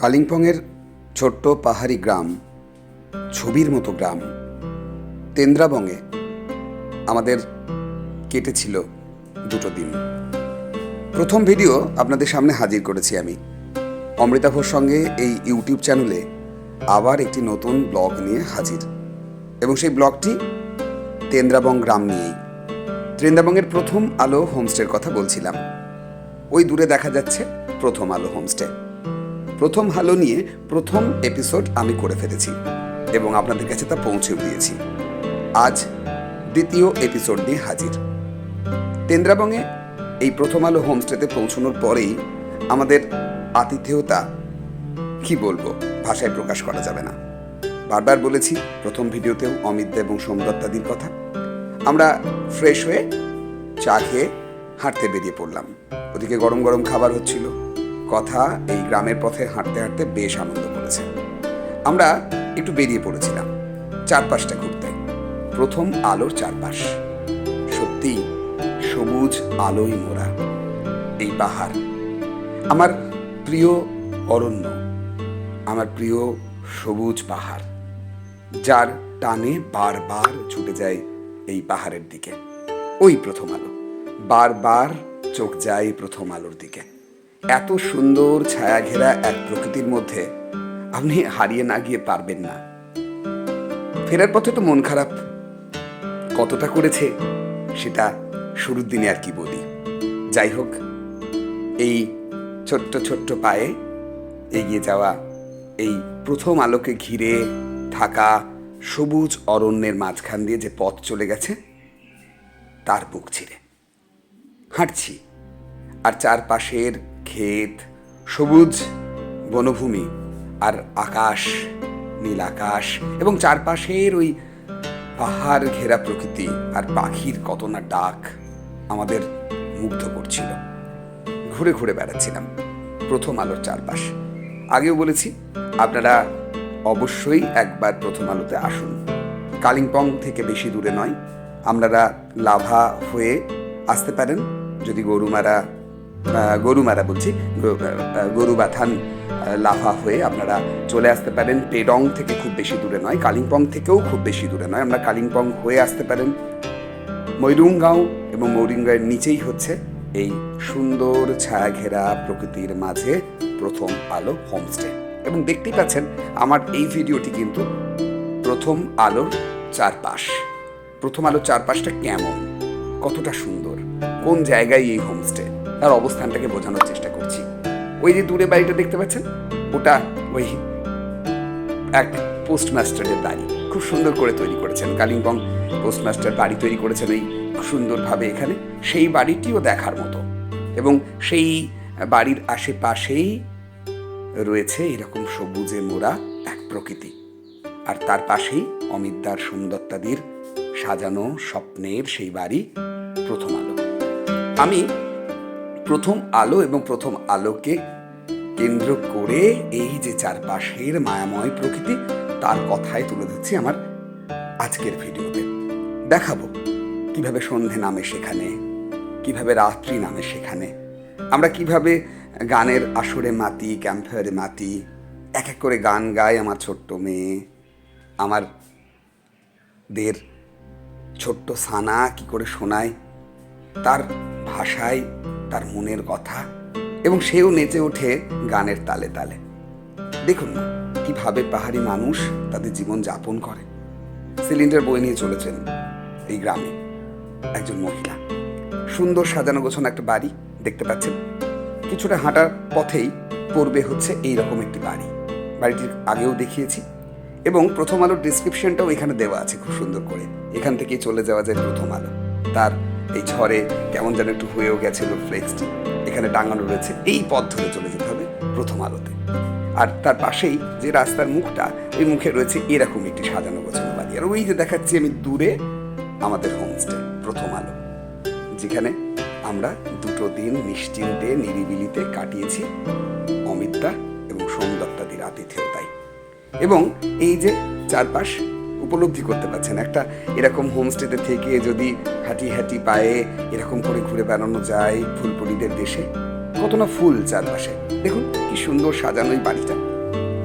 কালিম্পংয়ের ছোট্ট পাহাড়ি গ্রাম, ছবির মতো গ্রাম। তেন্দ্রাবঙ্গে আমাদের কেটেছিল দুটো দিন। প্রথম ভিডিও আপনাদের সামনে হাজির করেছি আমি। অমৃতাভর সঙ্গে এই ইউটিউব চ্যানেলে আবার একটি নতুন ব্লগ নিয়ে হাজির। এবং সেই ব্লগটি তেন্দ্রাবং গ্রাম নিয়েই। তেন্দ্রাবঙ্গের প্রথম আলো হোমস্টের কথা বলছিলাম। ওই দূরে দেখা যাচ্ছে প্রথম আলো হোমস্টে। প্রথম আলো নিয়ে প্রথম এপিসোড আমি করে ফেলেছি এবং আপনাদের কাছে তা পৌঁছেও দিয়েছি। আজ দ্বিতীয় এপিসোড নিয়ে হাজির। তেন্দ্রাবঙ্গে এই প্রথম আলো হোমস্টেতে পৌঁছানোর পরেই আমাদের আতিথেয়তা, কি বলব, ভাষায় প্রকাশ করা যাবে না। বারবার বলেছি, প্রথম ভিডিওতেও অমিত এবং সোমদত্তাদির কথা। আমরা ফ্রেশ হয়ে চা খেয়ে হাঁটতে বেরিয়ে পড়লাম। ওদিকে গরম গরম খাবার হচ্ছিল। কথা এই গ্রামের পথে হাঁটতে হাঁটতে বেশ আনন্দ করেছে। আমরা একটু বেরিয়ে পড়েছিলাম, চারপাশটা ঘুরতে। প্রথম আলোর চারপাশ। সত্যি সবুজ আলোয় মোড়া এই পাহাড়। আমার প্রিয় অরণ্য, আমার প্রিয় সবুজ পাহাড়, যার টানে বারবার ছুটে যায় এই পাহাড়ের দিকে। ওই প্রথম আলো, বারবার চোখ যায় প্রথম আলোর দিকে। এত সুন্দর ছায়া ঘেরা এক প্রকৃতির মধ্যে আপনি হারিয়ে না গিয়ে পারবেন না। ফেরার পথে তো মন খারাপ। কতটা করেছে সেটা শুরুর দিনে আর কি বলি। যাই হোক, এই ছোট্ট ছোট্ট পায়ে এগিয়ে যাওয়া, এই প্রথম আলোকে ঘিরে থাকা সবুজ অরণ্যের মাঝখান দিয়ে যে পথ চলে গেছে, তার বুক ছিঁড়ে। হাঁটছি, আর চারপাশের ক্ষেত, সবুজ বনভূমি আর আকাশ, নীল আকাশ এবং চারপাশের ওই পাহাড় ঘেরা প্রকৃতি আর পাখির কত না ডাক আমাদের মুগ্ধ করছিল। ঘুরে ঘুরে বেড়াচ্ছিলাম প্রথম আলোর চারপাশ। আগেও বলেছি, আপনারা অবশ্যই একবার প্রথম আলোতে আসুন। কালিম্পং থেকে বেশি দূরে নয় আপনারা লাভা হয়ে আসতে পারেন। যদি গরুমারা গরুমারা বলছি গ- আহ, গরুবাথান আহ, লাভা হয়ে আপনারা চলে আসতে পারেন। পেডং থেকে খুব বেশি দূরে নয় কালিম্পং থেকেও খুব বেশি দূরে নয়। আমরা কালিম্পং হয়ে আসতে পারেন। ময়রুঙ্গাঁও এবং মৌরিঙ্গার নিচেই হচ্ছে এই সুন্দর ছায়া ঘেরা প্রকৃতির মাঝে প্রথম আলো হোমস্টে এবং দেখতেই পাচ্ছেন আমার এই ভিডিওটি কিন্তু প্রথম আলোর চারপাশ। প্রথম আলোর চারপাশটা কেমন? কতটা সুন্দর? কোন জায়গায় এই হোমস্টে তার অবস্থানটাকে বোঝানোর চেষ্টা করছি। ওই যে দূরে বাড়িটা দেখতে পাচ্ছেন? ওটা ওই এক পোস্টমাস্টারের বাড়ি। খুব সুন্দর করে তৈরি করেছেন। কালিম্পং পোস্টমাস্টার বাড়ি তৈরি করেছেন এই সুন্দরভাবে এখানে। সেই বাড়িটিও দেখার মতো। এবং সেই বাড়ির আশেপাশেই রয়েছে এরকম সবুজে মোড়া এক প্রকৃতি। আর তার পাশেই অমিতদার সুন্দরতাদির সাজানো স্বপ্নের সেই বাড়ি প্রথম আলো। আমি প্রথম আলো এবং প্রথম আলোকে কেন্দ্র করে এই যে চারপাশের মায়াময় প্রকৃতি, তার কথাই তুলে ধরছি আমার আজকের ভিডিওতে। দেখাবো কীভাবে সন্ধে নামে সেখানে, কীভাবে রাত্রি নামে সেখানে, আমরা কীভাবে গানের আসরে মাতি ক্যাম্পফায়ারে মাতি, এক এক করে গান গায় আমার ছোট্ট মেয়ে আমার দের ছোট্ট সানা কি করে শোনায়, তার ভাষায় তার মনের কথা এবং সেও নেচে ওঠে গানের তালে তালে। দেখুন না, কীভাবে পাহাড়ি মানুষ তাদের জীবন যাপন করে। সিলিন্ডার বই নিয়ে চলেছেন এই গ্রামে একজন মহিলা। সুন্দর সাজানো গোছানো একটা বাড়ি দেখতে পাচ্ছেন। কিছুটা হাঁটার পথেই পড়বে হচ্ছে এই রকম একটি বাড়ি। বাড়িটির আগেও দেখিয়েছি এবং প্রথম আলোর ডিসক্রিপশনটাও এখানে দেওয়া আছে খুব সুন্দর করে। এখান থেকেই চলে যাওয়া যায় প্রথম আলো। তার এই ঝড়ে কেমন যেন একটু হয়েও গেছিল ফ্লেক্সটি। এখানে টাঙানো রয়েছে। এই পথ ধরে চলে যেতে হবে প্রথম আলোতে। আর তার পাশেই যে রাস্তার মুখটা ওই মুখে রয়েছে এরকম একটি সাজানো গোছানো বাড়ি। আর ওই যে দেখাচ্ছি আমি দূরে আমাদের হোমস্টে প্রথম আলো। যেখানে আমরা দুটো দিন নিশ্চিন্তে, নিরিবিলিতে কাটিয়েছি অমিতদা এবং সোমদত্তাদির আতিথেয়তায় এবং এই যে চারপাশ উপলব্ধি করতে পারছেন। একটা এরকম হোমস্টেতে থেকে যদি হাঁটি হাঁটি পায়ে এরকম করে ঘুরে বেড়ানো যায় ফুলপুরিদের দেশে, কত না ফুল চারপাশে। দেখুন কি সুন্দর সাজানো এই বাড়িটা।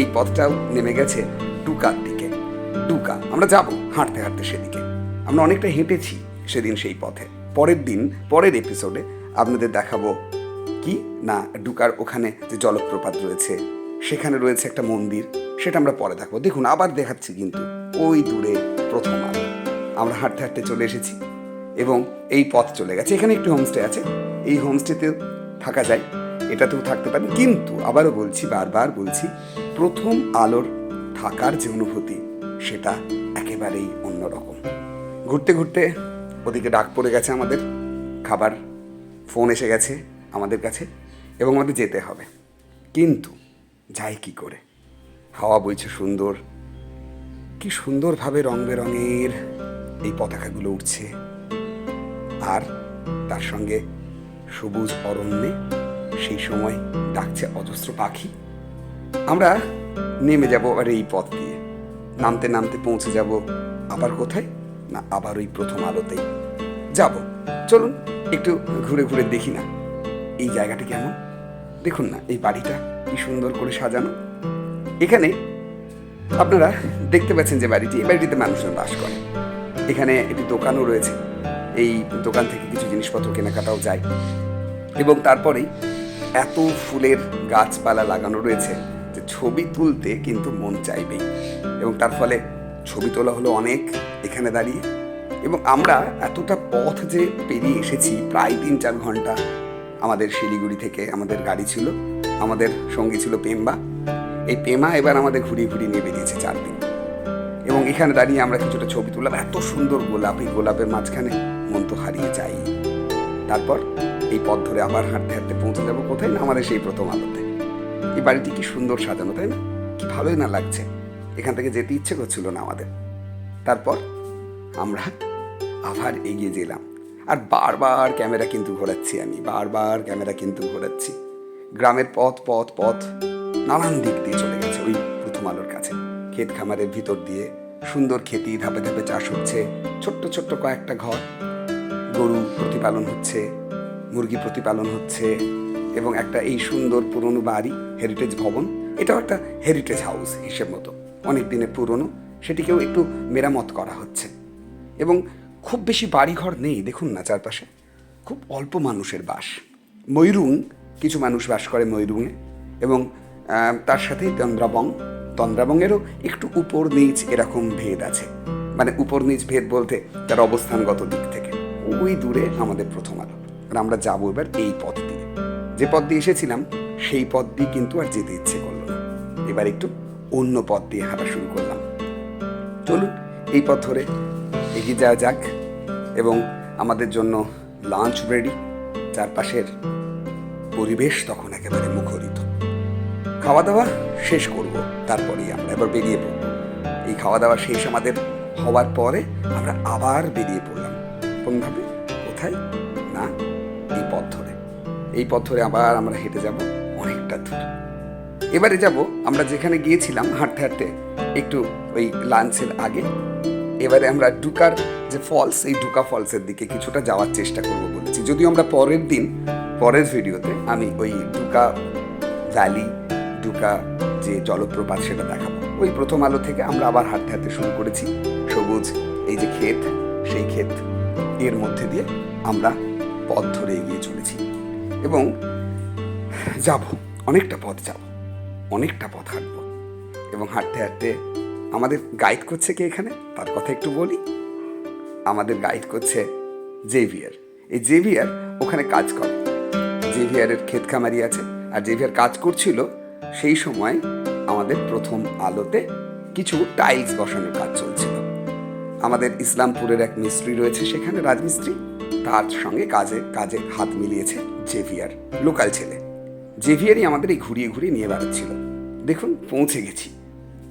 এই পথটাও নেমে গেছে ডুকার দিকে। ডুকা আমরা যাব হাঁটতে হাঁটতে সেদিকে। আমরা অনেকটা হেঁটেছি সেদিন সেই পথে। পরের দিন, পরের এপিসোডে আপনাদের দেখাবো কি না ডুকার ওখানে যে জলপ্রপাত রয়েছে, সেখানে রয়েছে একটা মন্দির, সেটা আমরা পরে দেখব। দেখুন, আবার দেখাচ্ছি কিন্তু। ওই দূরে প্রথম আলো। আমরা হাঁটতে হাঁটতে চলে এসেছি এবং এই পথ চলে গেছে। এখানে একটি হোমস্টে আছে। এই হোমস্টেতেও থাকা যায়। এটাতেও থাকতে পারেন। কিন্তু আবারও বলছি, বারবার বলছি, প্রথম আলোর থাকার যে অনুভূতি, সেটা একেবারেই অন্যরকম। ঘুরতে ঘুরতে ওদিকে ডাক পড়ে গেছে আমাদের। খাবার ফোন এসে গেছে আমাদের কাছে এবং আমাদের যেতে হবে। কিন্তু যাই কি করে? হাওয়া বইছে সুন্দর। কি সুন্দরভাবে রং বেরঙের এই পতাকাগুলো উঠছে আর তার সঙ্গে সবুজ অরণ্যে সেই সময় ডাকছে অজস্র পাখি। আমরা নেমে যাব আবার এই পথ দিয়ে। নামতে নামতে পৌঁছে যাব আবার কোথায়? না, আবার ওই প্রথম আলোতেই যাব। চলুন, একটু ঘুরে ঘুরে দেখি না। এই জায়গাটা কেমন? দেখুন না, এই বাড়িটা কি সুন্দর করে সাজানো। এখানে আপনারা দেখতে পাচ্ছেন যে বাড়িটি, এই বাড়িটিতে মানুষজন বাস করে। এখানে একটি দোকানও রয়েছে। এই দোকান থেকে কিছু জিনিসপত্র কেনাকাটাও যায়। এবং তারপরেই এত ফুলের গাছপালা লাগানো রয়েছে যে ছবি তুলতে কিন্তু মন চাইবেই এবং তার ফলে ছবি তোলা হলো অনেক এখানে দাঁড়িয়ে। এবং আমরা এতটা পথ যে পেরিয়ে এসেছি, প্রায় তিন চার ঘণ্টা আমাদের শিলিগুড়ি থেকে আমাদের গাড়ি ছিল, আমাদের সঙ্গী ছিল পেম্বা। এই পেমা এবার আমাদের ঘুরিয়ে ঘুরিয়ে নিয়ে বেরিয়েছে চার দিন এবং এখানে দাঁড়িয়ে আমরা কিছুটা ছবি তুললাম। এত সুন্দর গোলাপ এই গোলাপের মাঝখানে মন তো হারিয়ে যাই তারপর এই পথ ধরে আবার হাঁটতে হাঁটতে পৌঁছে যাব কোথায় না? আমাদের সেই প্রথম আলোতে। এই বাড়িটি কি সুন্দর সাজানো, তাই না? কি ভালোই না লাগছে। এখান থেকে যেতে ইচ্ছে করছিল না আমাদের। তারপর আমরা আবার এগিয়ে গেলাম। আর বারবার ক্যামেরা কিন্তু ঘোরাচ্ছি আমি, বারবার ক্যামেরা কিন্তু ঘোরাচ্ছি। গ্রামের পথ পথ পথ নানান দিক দিয়ে চলে গেছে ওই প্রথম আলোর কাছে। ক্ষেত খামারের ভিতর দিয়ে সুন্দর খেতি ধাপে ধাপে চাষ হচ্ছে, ছোট্ট ছোট্ট কয়েকটা ঘর, গরু প্রতিপালন হচ্ছে, মুরগি প্রতিপালন হচ্ছে, এবং একটা এই সুন্দর পুরনো বাড়ি হেরিটেজ ভবন, এটাও একটা হেরিটেজ হাউস হিসেব মতো। অনেক দিনের পুরনো, সেটিকেও একটু মেরামত করা হচ্ছে। এবং খুব বেশি বাড়িঘর নেই, দেখুন না চারপাশে। খুব অল্প মানুষের বাস। ময়ূরুং, কিছু মানুষ বাস করে ময়ূরুঙে এবং তার সাথে তন্দ্রাবং। তন্দ্রাবংয়েরও একটু উপর নিচ এরকম ভেদ আছে। মানে উপর নিচ ভেদ বলতে তার অবস্থানগত দিক থেকে। ওই দূরে আমাদের প্রথম আলো। আর আমরা যাব এবার এই পথ দিয়ে। যে পথ দিয়ে এসেছিলাম, সেই পথ দিয়ে কিন্তু আর যেতে ইচ্ছে করল না। এবার একটু অন্য পথ দিয়ে হাঁটা শুরু করলাম। চলুন, এই পথ ধরে এগিয়ে যাওয়া যাক এবং আমাদের জন্য লাঞ্চ রেডি চারপাশের পরিবেশ তখন একেবারে মুখরিত খাওয়া দাওয়া শেষ করব, তারপরেই আমরা এবার বেরিয়ে পড়ব। এই খাওয়া দাওয়া শেষ আমাদের হওয়ার পরে আমরা আবার বেরিয়ে পড়লাম। কোনভাবে কোথায়? না, এই পথ ধরে। এই পথ ধরে আবার আমরা হেঁটে যাব অনেকটা দূর। এবারে যাব আমরা যেখানে গিয়েছিলাম হাঁটতে হাঁটতে একটু ওই লাঞ্চের আগে। এবারে আমরা ডুকার যে ফলস, এই ডুকা ফলসের দিকে কিছুটা যাওয়ার চেষ্টা করব বলেছি। যদিও আমরা পরের দিন, পরের ভিডিওতে আমি ওই ডুকা ভ্যালি ডুকা যে জলপ্রপাত সেটা দেখাবো। ওই প্রথম আলো থেকে আমরা আবার হাঁটতে হাঁটতে শুরু করেছি। সবুজ, এই যে ক্ষেত, সেই ক্ষেত। এর মধ্যে দিয়ে আমরা পথ ধরে এগিয়ে চলেছি। এবং যাব, অনেকটা পথ যাব, অনেকটা পথ হাঁটবো। এবং হাঁটতে হাঁটতে আমাদের গাইড করছে কে এখানে? তার কথা একটু বলি। আমাদের গাইড করছে জেভিয়ার এই জেভিয়ার ওখানে কাজ করে। জেভিয়ারের ক্ষেত খামারি আছে। আর জেভিয়ার কাজ করছিল সেই সময় আমাদের প্রথম আলোতে কিছু টাইলস বসানোর কাজ চলছিল। আমাদের ইসলামপুরের এক মিস্ত্রি রয়েছে সেখানে রাজমিস্ত্রি। তার সঙ্গে কাজে কাজে হাত মিলিয়েছে জেভিয়ার, লোকাল ছেলে। জেভিয়ারই আমাদের এই ঘুরিয়ে ঘুরিয়ে নিয়ে বেড়াচ্ছিল। দেখুন, পৌঁছে গেছি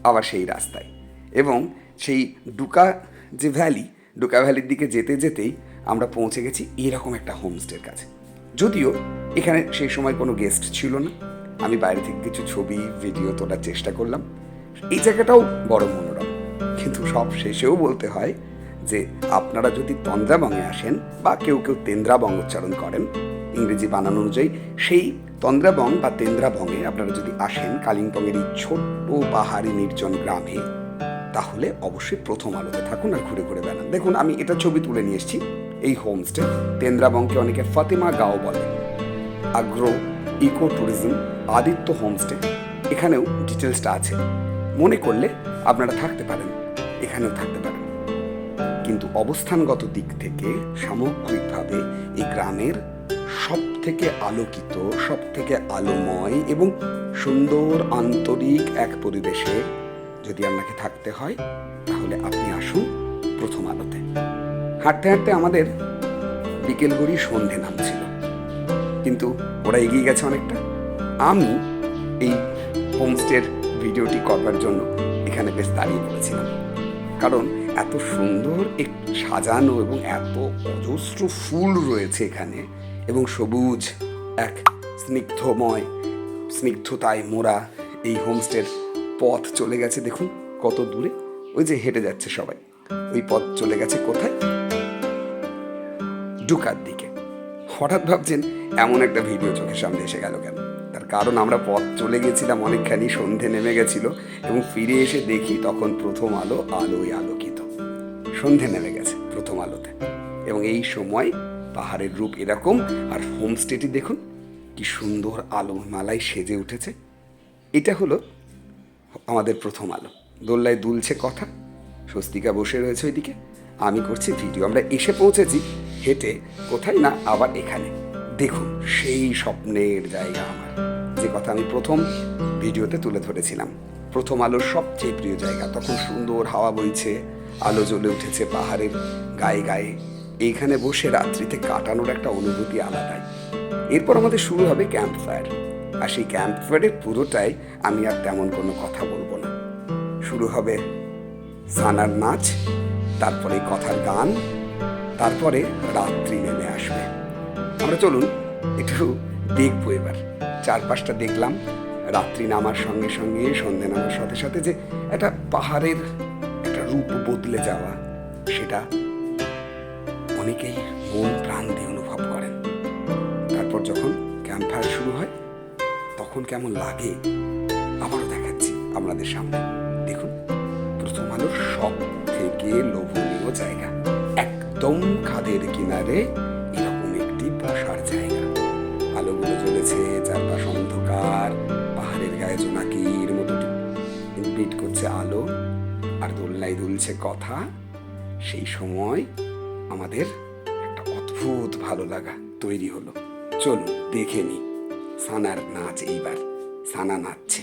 আবার সেই রাস্তায়। এবং সেই ডুকা যে ভ্যালি ডুকা ভ্যালির দিকে যেতে যেতেই আমরা পৌঁছে গেছি এরকম একটা হোমস্টের কাছে। যদিও এখানে সেই সময় কোনো গেস্ট ছিল না। আমি বাইরে থেকে কিছু ছবি ভিডিও তোলার চেষ্টা করলাম। এই জায়গাটাও বড় মনোরম। কিন্তু সব শেষেও বলতে হয় যে, আপনারা যদি তন্দ্রাবঙ্গে আসেন বা কেউ কেউ তেন্দ্রাবং উচ্চারণ করেন, ইংরেজি বানানো অনুযায়ী সেই তন্দ্রাবং বা তেন্দ্রাবঙ্গে আপনারা যদি আসেন কালিম্পংয়ের এই ছোট্ট পাহাড়ি নির্জন গ্রামে, তাহলে অবশ্যই প্রথম আলোতে থাকুন আর ঘুরে ঘুরে বেড়ান। দেখুন, আমি এটা ছবি তুলে নিয়ে এসেছি, এই হোমস্টে তেন্দ্রাবংকে অনেকে ফাতেমা গাঁও বলে। Agro eco tourism Aditya homestay. এখানেও ডিটেলসটা আছে। মনে করলে আপনারা থাকতে পারেন। এখানেও থাকতে পারেন। কিন্তু অবস্থানগত দিক থেকে সামগ্রিকভাবে এই গ্রামের সব থেকে আলোকিত সব থেকে আলোময় এবং সুন্দর আন্তরিক এক পরিবেশে যদি আপনাকে থাকতে হয়, তাহলে আপনি আসুন প্রথম আলোতে। হাঁটতে হাঁটতে আমাদের বিকেল গড়ি সন্ধে নামছিল। কিন্তু ওরা এগিয়ে গেছে অনেকটা। আমি এই হোমস্টের ভিডিওটি করবার জন্য এখানে বেশ দাঁড়িয়ে পড়েছিলাম কারণ এত সুন্দর এক সাজানো এবং এত অজস্র ফুল রয়েছে এখানে এবং সবুজ, এক স্নিগ্ধময়, স্নিগ্ধতায় মোড়া এই হোমস্টের পথ চলে গেছে। দেখুন কত দূরে। ওই যে হেঁটে যাচ্ছে সবাই। ওই পথ চলে গেছে কোথায়? ডুকার দিকে। হঠাৎ ভাবছেন, এমন একটা ভিডিও চোখের সামনে এসে গেল কেন? কারণ আমরা পথ চলে গেছিলাম অনেকখানি, সন্ধে নেমে গেছিল এবং ফিরে এসে দেখি তখন প্রথম আলো আলোয় আলোকিত। সন্ধে নেমে গেছে প্রথম আলোতে। এবং এই সময় পাহাড়ের রূপ এরকম, আর হোমস্টেটি দেখুন, কি সুন্দর আলো মালায় সেজে উঠেছে। এটা হলো আমাদের প্রথম আলো। দোল্লায় দুলছে কথা, স্বস্তিকা বসে রয়েছে ওইদিকে। আমি করছি ভিডিও। আমরা এসে পৌঁছেছি হেঁটে, কোথায় না আবার এখানে। দেখুন, সেই স্বপ্নের জায়গা আমার। যে কথা আমি প্রথম ভিডিওতে তুলে ধরেছিলাম। প্রথম আলোর সবচেয়ে প্রিয় জায়গা, তখন সুন্দর হাওয়া বইছে, আলো জ্বলে উঠেছে পাহাড়ের গায়ে গায়ে। এইখানে বসে রাত্রিতে কাটানোর একটা অনুভূতি আলাদাই। এরপর আমাদের শুরু হবে ক্যাম্প ফায়ার আর সেই ক্যাম্প ফায়ারের পুরোটাই আমি আর তেমন কোনো কথা বলব না। শুরু হবে সানার নাচ, তারপরে কথার গান, তারপরে রাত্রি নেমে আসবে। আমরা চলুন, একটু দেখব এবার। চারপাশটা দেখলাম। রাত্রি নামার সঙ্গে সঙ্গে, সন্ধে নামার সাথে সাথে যে একটা পাহাড়ের একটা রূপ বদলে যাওয়া, সেটা অনেকেই মন প্রাণ দিয়ে অনুভব করেন। তারপর যখন ক্যাম্প ফায়ার শুরু হয়, তখন কেমন লাগে আবারও দেখাচ্ছি আপনাদের সামনে। দেখুন প্রথম আলোর সব থেকে লোভনীয় জায়গা, একদম খাদের কিনারে করছে আলো আর দোলনায় দুলছে কথা, সেই সময় আমাদের একটা অদ্ভুত ভালো লাগা তৈরি হলো। চলুন দেখে নি সানার নাচ এইবার। সানা নাচছে।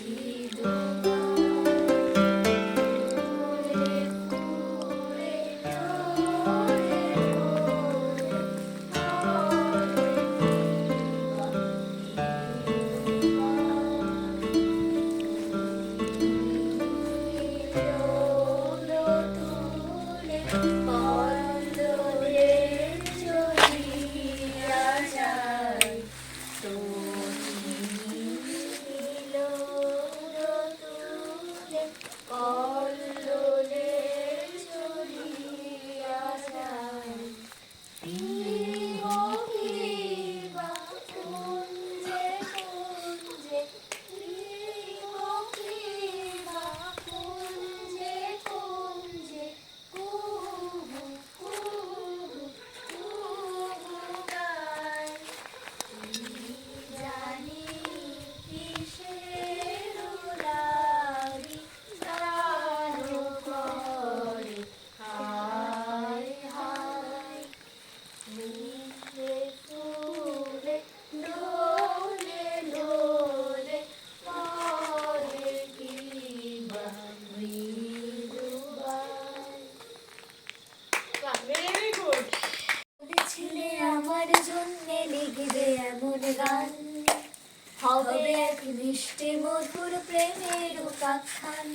হবে এক মিষ্টি মধুর প্রেমের উপাখ্যান।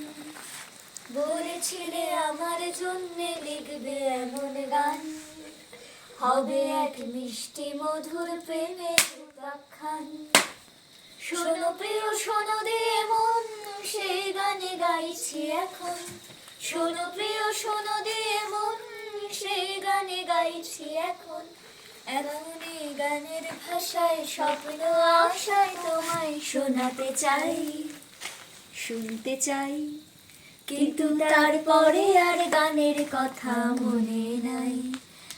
বলেছিলে আমার জন্য লিখবে এমন গান। হবে এক মিষ্টি মধুর প্রেমের উপাখ্যান। শোনো প্রিয়, শোনো দিয়ে মন সেই গানে গাইছি এখন। শোনো প্রিয়, শোনো দিয়ে মন সেই গানে গাইছি এখন। এমনই গানের ভাষায় স্বপ্ন, আশায় তোমায় শোনাতে চাই। শুনতে চাই, কিন্তু তারপরে আর গানের কথা মনে নাই।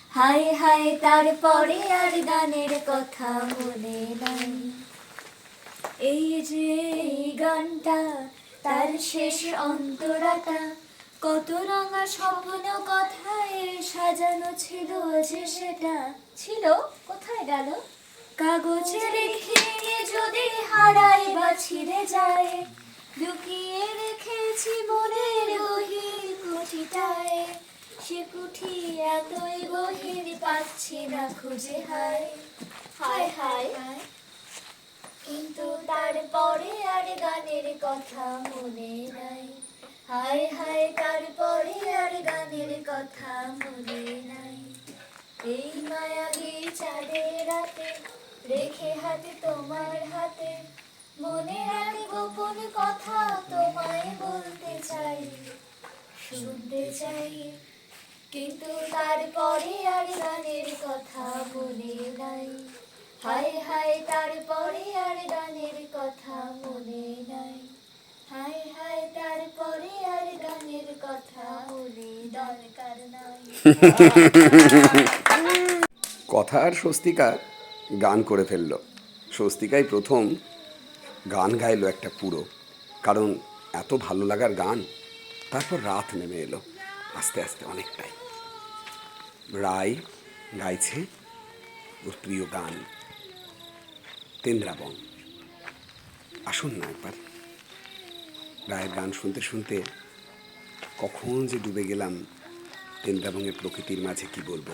হায় হায়, তারপরে আর গানের কথা মনে নাই। এই যে গানটা, তার শেষ অন্তরাটা কত রঙা স্বপ্ন কথায় সাজানো ছিল যে সেটা ছিল, কোথায় গেল? কাগজে রেখে যদি হারায় বা ছিঁড়ে যায়, লুকিয়ে রেখেছি মনের গহির কুঠিটায়। সে কুঠি এতই গহির পাচ্ছি না খুঁজে হায়। হায় হায়। কিন্তু তারপরে আর গানের কথা মনে নাই। হায় হায় তারপরে আর গানের কথা মনে নাই। এই মায়াবী চাঁদের রাতে রেখে হাতে তোমার হাতে, মনে এক গোপন কথা তোমায় বলতে চাই। শুনতে চাই, কিন্তু তারপরে আর গানের কথা মনে নাই। হায় হায় তারপরে আর গানের কথা মনে নাই। হায় তারপরে আর গানের কথা মনে দরকার নাই। আর স্বস্তিকা গান করে ফেলল। স্বস্তিকাই প্রথম গান গাইলো একটা পুরো। কারণ এত ভালো লাগার গান, তারপর রাত নেমে এলো, আস্তে আস্তে অনেকটাই। রায় গাইছে ওর প্রিয় গান, তেন্দ্রাবন। আসুন না একবার। রায়ের গান শুনতে শুনতে কখন যে ডুবে গেলাম বৃন্দাবনের প্রকৃতির মাঝে কি বলব?